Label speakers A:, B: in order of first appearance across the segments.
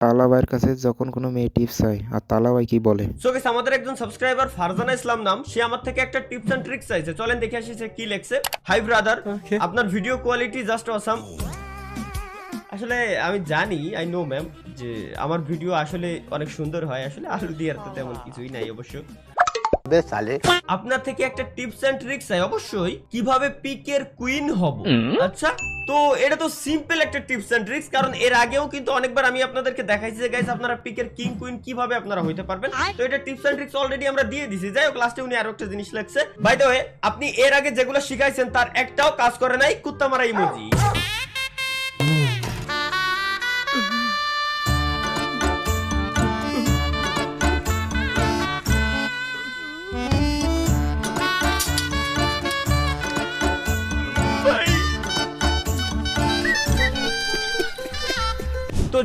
A: তালা ভাইয়ের কাছে যখন কোনো মেয়ে টিপস হয় আর তালাবাই কি বলে?
B: সো গাইস আমাদের একজন সাবস্ক্রাইবার ফারজানা ইসলাম নাম সে আমার থেকে একটা টিপস এন্ড ট্রিক্স চাইছে। চলেন দেখে আসি সে কি লেখছে। হাই ব্রাদার আপনার ভিডিও কোয়ালিটি জাস্ট অসাম আসলে আমি জানি আই নো ম্যাম যে আমার ভিডিও আসলে অনেক সুন্দর হয়। আসলে আলু দিয়ে তো তেমন কিছুই নাই অবশ্য।
C: সালে
B: আপনার থেকে একটা টিপস এন্ড ট্রিক্স চাই অবশ্যই। কীভাবে পিকের কুইন হব। আচ্ছা তো এটা তো সিম্পল একটা টিপস এন্ড ট্রিক্স কারণ এর আগেও কিন্তু অনেকবার আমি আপনাদেরকে দেখাইছি যে গাইস আপনারা পিকের কিং কুইন কীভাবে আপনারা হইতে পারবেন। তো এটা টিপস এন্ড ট্রিক্স অলরেডি আমরা দিয়ে দিছি। যাই হোক লাস্টে উনি আরও একটা জিনিস লেখছে। বাই দ্য ওয়ে আপনি এর আগে যেগুলো শিখাইছেন তার একটাও কাজ করে নাই কুত্তা মারা ইমোজি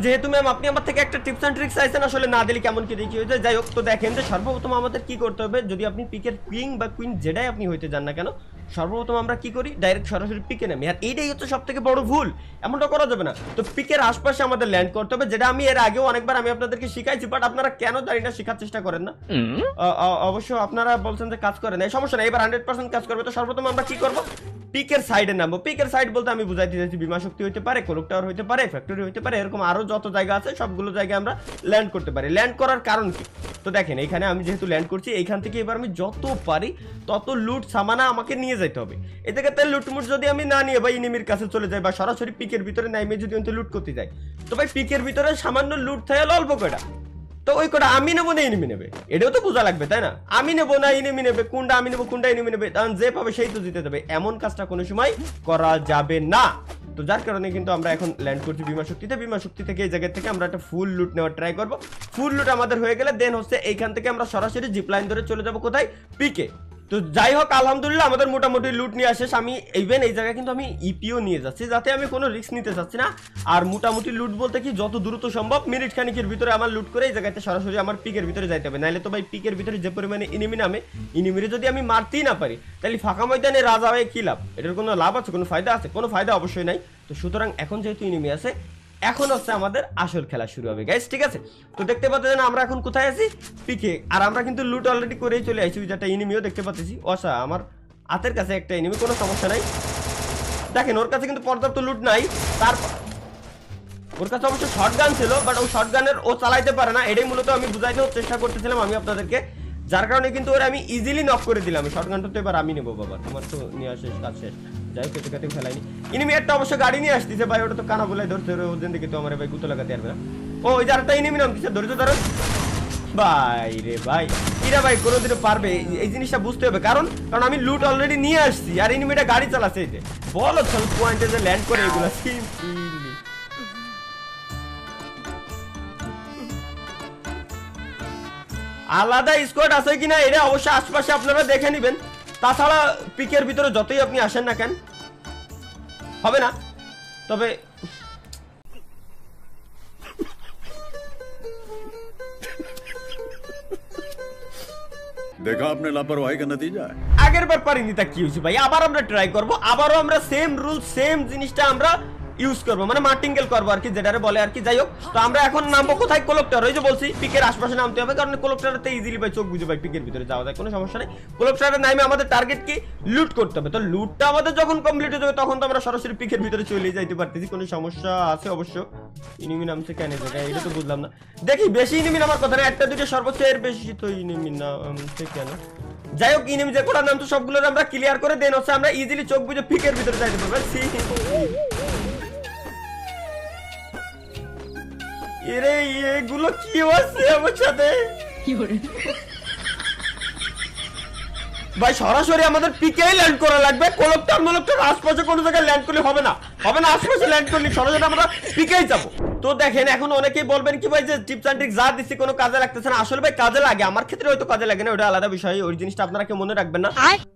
B: যেহেতু ম্যাম আপনি আমার থেকে একটা টিপস অ্যান্ড ট্রিক্স চাইছেন, আসলে না দিলে কেমন কি দেখি? হয়েছে যাই হোক, তো দেখেন যে সর্বপ্রথম আমাদের কি করতে হবে, যদি আপনি পিকের কুইং বা কুইন যেটাই আপনি হইতে যান না কেন সর্বপ্রথম আমরা কি করি? ডাইরেক্ট সরাসরি পিকে নামি। আর এইটাই হচ্ছে সব থেকে বড় ভুল। এমনটা করা যাবে না। তো পিকের আশপাশে আমাদের ল্যান্ড করতে হবে। যেটা আমি এর আগেও অনেকবার আমি আপনাদেরকে শিখাইছি বাট আপনারা কেন জানি না শেখার চেষ্টা করেন না। অবশ্য আপনারা বলছেন যে কাজ করে না এই সমস্যা নাই এবার হান্ড্রেড পার্সেন্ট কাজ করবে। তো সর্বপ্রথম আমরা কি করব? পিকের সাইডে নামবো। পিকের সাইড বলতে আমি বুঝাইতে চাইছি বিমা শক্তি হইতে পারে কোলক টাওয়ার হইতে পারে ফ্যাক্টরি হইতে পারে এরকম আরও যত জায়গা আছে সবগুলো জায়গায় আমরা ল্যান্ড করতে পারি। ল্যান্ড করার কারণ কি? তো দেখেন এখানে আমি যেহেতু ল্যান্ড করছি এইখান থেকে এবার আমি যত পারি তত লুট সামানা আমাকে নিয়ে যেতে হবে। এ থেকে তাই লুটমুট যদি আমি না নিয়ে বা ইনিমির কাছে চলে যাই বা সরাসরি পিকের ভিতরে নাইমে যদি আমি লুট করতে যাই, তো ভাই পিকের ভিতরে সামান্য লুট থাকে অল্প কটা তো ওই কটা আমি নেব না ইনিমি নেবে? এটাও তো বোঝা লাগবে, তাই না? আমি নেব না ইনিমি নেবে, কোনটা আমি নেব, কোনটা ইনিমি নেবে, কারণ যে পাবে সেই তো জিতে যাবে। এমন কাজটা কোনো সময় করা যাবে না। তো যার কারণে কিন্তু আমরা এখন ল্যান্ড করছি বিমা শক্তিতে। বিমা শক্তি থেকে এই জায়গা থেকে আমরা একটা ফুল লুট নেওয়ার ট্রাই করব। ফুল লুট আমাদের হয়ে গেলে দেন হচ্ছে এইখান থেকে আমরা সরাসরি জিপ লাইন ধরে চলে যাব কোথায়? পিকে। তো যাই হোক, আলহামদুলিল্লাহ আমাদের মোটামুটি লুট নিয়ে আসে। আমি ইভেন এই জায়গায় কিন্তু আমি ইপিও নিয়ে যাচ্ছি, যাতে আমি কোনো রিস্ক নিতে চাচ্ছি না। আর মোটামুটি লুট বলতে কি, যত দ্রুত সম্ভব মিনিট খানিকের ভিতরে আমার লুট করে এই জায়গাতে সরাসরি আমার পিকের ভিতরে যাইতে হবে। নাহলে তো ভাই পিকের ভিতরে যে পরিমাণে ইনিমি নামে ইনিমিরে যদি আমি মারতেই না পারি, তাহলে ফাঁকা ময়দানে রাজা হয়ে কি লাভ? এটার কোনো লাভ আছে? কোনো ফায়দা আছে? কোনো ফায়দা অবশ্যই নাই। তো সুতরাং এখন যেহেতু ইনিমি আছে এখন হচ্ছে আমাদের আসল খেলা শুরু হবে গাইস ঠিক আছে? তো দেখতে পাচ্ছেন আমরা এখন কোথায় আছি? পিকে আর আমরা কিন্তু লুট অলরেডি করেই চলে আসছি ওই একটা এনিমিও দেখতে পাচ্ছি। অসা, আমার হাতের কাছে একটা এনিমি কোনো সমস্যা নাই। দেখেন, ওর কাছে কিন্তু পর্যাপ্ত লুট নাই। তারপর ওর কাছে অবশ্য শর্ট গান ছিল বাট ওই শর্ট গানের ও চালাইতে পারে না। এটাই মূলত আমি বুঝাইতে চেষ্টা করতেছিলাম আমি আপনাদেরকে। যার কারণে কিন্তু ওরা আমি ইজিলি নক করে দিলাম। শর্ট গানটা তো এবার আমি নেব, বাবা। তোমার তো নিয়ে আসে কাজ শেষ। যাই, কেটে কেটে ফেলাইনি। ইনিমি একটা অবশ্য গাড়ি নিয়ে আসতেছে, ভাই, ওটা তো কানা বলে ধরছে ওদের দিকে তো আমার ভাই গুতো লাগাতে পারবে না। ও, ওই যারটা ইনিমি নাম দিচ্ছে ধরছে ধরো। ভাই রে ভাই এরা ভাই, কোনোদিনও পারবে, এই- জিনিসটা বুঝতে হবে। কারণ কারণ আমি লুট অলরেডি নিয়ে আসছি, আর ইনিমিটা গাড়ি চালাচ্ছে এই যে। বলো চল পয়েন্টে যে ল্যান্ড করে এগুলো। সিম্পলি আলাদা স্কোয়াড আছে কিনা, এটা অবশ্যই আশপাশে আপনারা দেখে নেবেন। তাছাড়া পিকের ভিতরে যতই আপনি আসেন না কেন হবে না। তবে
D: দেখা আপনি লাপরওয়াহি দিয়ে নতিজা
B: আগের বার পারিনি তা কি হয়েছে ভাই? আবার আমরা ট্রাই করব আবারও আমরা সেম রুল সেম জিনিসটা আমরা ইউজ করব মানে মার্টিঙ্গেল করব আর কি, যেটারে বলে আর কি। যাই হোক, তো আমরা এখন নামবো কোথায়? কোলকটার ওই যে বলছি, পিকের আশপাশে নামতে হবে, কারণ কোলকটারতে ইজিলি ভাই চোখ বুঝে ভাই পিকের ভিতরে যাওয়া যায়, কোনো সমস্যা নেই। কোলকটারের নামে আমাদের টার্গেট কি? লুট করতে হবে। তো লুটটা আমাদের যখন কমপ্লিট হয়ে যাবে, তখন তো আমরা সরাসরি পিকের ভিতরে চলে যাইতে পারতেছি, কোনো সমস্যা আছে অবশ্য? ইনিমি নামছে কেন জায়গায় এটা তো বুঝলাম না। দেখি, বেশি ইনিমি নামার কথা না, একটা দুটো সর্বোচ্চ এর বেশি তো ইনিমি নামছে কেন? যাই হোক ইনিমি যে কোটা নাম তো সবগুলো আমরা ক্লিয়ার করে দেন, হচ্ছে আমরা ইজিলি চোখ বুঝে পিকের ভিতরে যাইতে পারব। এরে এগুলো কি হচ্ছে আমার সাথে? ভাই সরাসরি আমাদের পিকেই ল্যান্ড করা লাগবে। কোলকটার মোলকটার আশপাশে কোনো জায়গায় ল্যান্ড করলে হবে না। হবে না আশপাশে ল্যান্ড করলে সরাসরি আমরা পিকেই যাব। তো দেখেন এখন অনেকেই বলবেন কি ভাই যে টিপস অ্যান্ড ট্রিক্স যা দিচ্ছি কোনো কাজে লাগতেছে না। আসলে ভাই কাজে লাগে। আমার ক্ষেত্রে হয়তো কাজে লাগে না ওটা আলাদা বিষয়। ওই জিনিসটা আপনারা কেউ মনে রাখবেন না।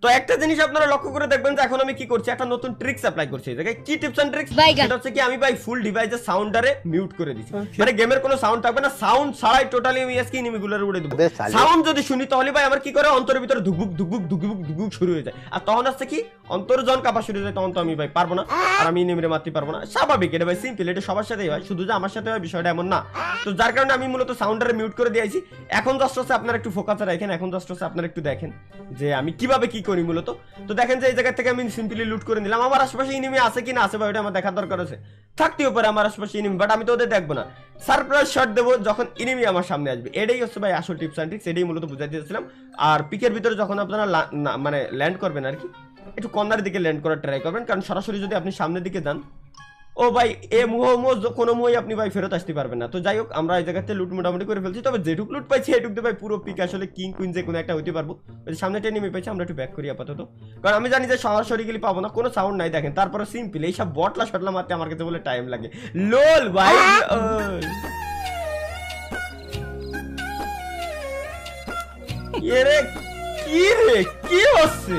B: তো একটা জিনিস আপনারা লক্ষ্য করে দেখবেন যে এখন আমি কি করছি একটা নতুন ট্রিক্স অ্যাপ্লাই করছি। এই জায়গায় কি টিপস অ্যান্ড ট্রিক্স সেটা হচ্ছে কি আমি ভাই ফুল ডিভাইসের সাউন্ডারে মিউট করে দিছি। মানে গেমের কোনো সাউন্ড থাকবে না। সাউন্ড ছাড়াই টোটালি আমি আজকে এনিমিগুলোর উড়ে দেবো। সাউন্ড যদি শুনি তাহলে ভাই আমার কি করে অন্তরের ভিতরে ধুকবুক ধুকবুক ধুকবুক ধুকবুক শুরু হয়ে যায়। আর তখন আসছে কি? শুরু হয়ে যায়, তখন তো আমি ভাই পারব না। আর আমি মারতে পারব না। স্বাভাবিক, এটা ভাই সিম্পল এটা সবার সাথেই হয়। শুধু যে আমার সাথে হয়, বিষয়টা এমন না। তো যার কারণে আমি মূলত সাউন্ডারে মিউট করে দিয়েছি এখন জাস্ট হচ্ছে আপনারা একটু ফোকাসে রাখেন, এখন জাস্ট হচ্ছে আপনারা একটু দেখেন যে আমি কীভাবে কি করি মূলত। তো দেখেন যে এই জায়গা থেকে আমি সিম্পলি লুট করে নিলাম। আমার আশেপাশে ইনিমি আছে কি না আছে বা ওটা আমার দেখার দরকার আছে। থাকতেও পারে আমার আশেপাশে ইনিমি বাট আমি তো ওদের দেখব না। সারপ্রাইজ শট দেবো যখন ইনিমি আমার সামনে আসবে। এটাই হচ্ছে ভাই আসল টিপস অ্যান্ড ট্রিক্স এটাই মূলত বুঝাই দিয়েছিলাম। আর পিকের ভিতরে যখন আপনারা মানে ল্যান্ড করবেন আর কি, একটু কর্নার দিকে ল্যান্ড করার ট্রাই করবেন। কারণ সরাসরি যদি আপনি সামনের দিকে যান ও ভাই এ মুহ মুহ কোনো মুহই আপনি ভাই ফেরত আসতে পারবেন না। তো যাই হোক আমরা এই জায়গাতে লুট মোটামুটি করে ফেলছি। তবে যেটুক লুট পাইছি এটুক দিয়ে ভাই পুরো পিক আসলে কিং কুইন যে কোনো একটা হইতে পারব। সামনে টেনে পাইছি আমরা একটু ব্যাক করি আপাতত। কারণ আমি জানি যে সরাসরি গেলে পাবো না কোনো সাউন্ড নাই দেখেন। তারপরে সিম্পল এইসব বটলা শটলা মারতে আমার কাছে বলে টাইম লাগে। লোল ভাই কি রে কি হচ্ছে?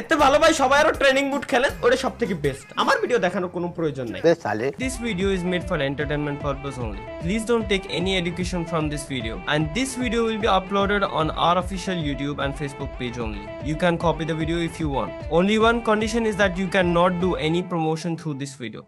B: এতে ভালো ভাই সবাই আরও ট্রেনিং মুড খেলেন ওটা সব থেকে বেস্ট আমার ভিডিও দেখানোর কোনো প্রয়োজন নাই
C: This video is made for entertainment purpose only. Please don't take any education from this video. And this video will be uploaded on our official YouTube and Facebook page only. You can copy the video if you want. Only one condition is that you cannot do any promotion through this video.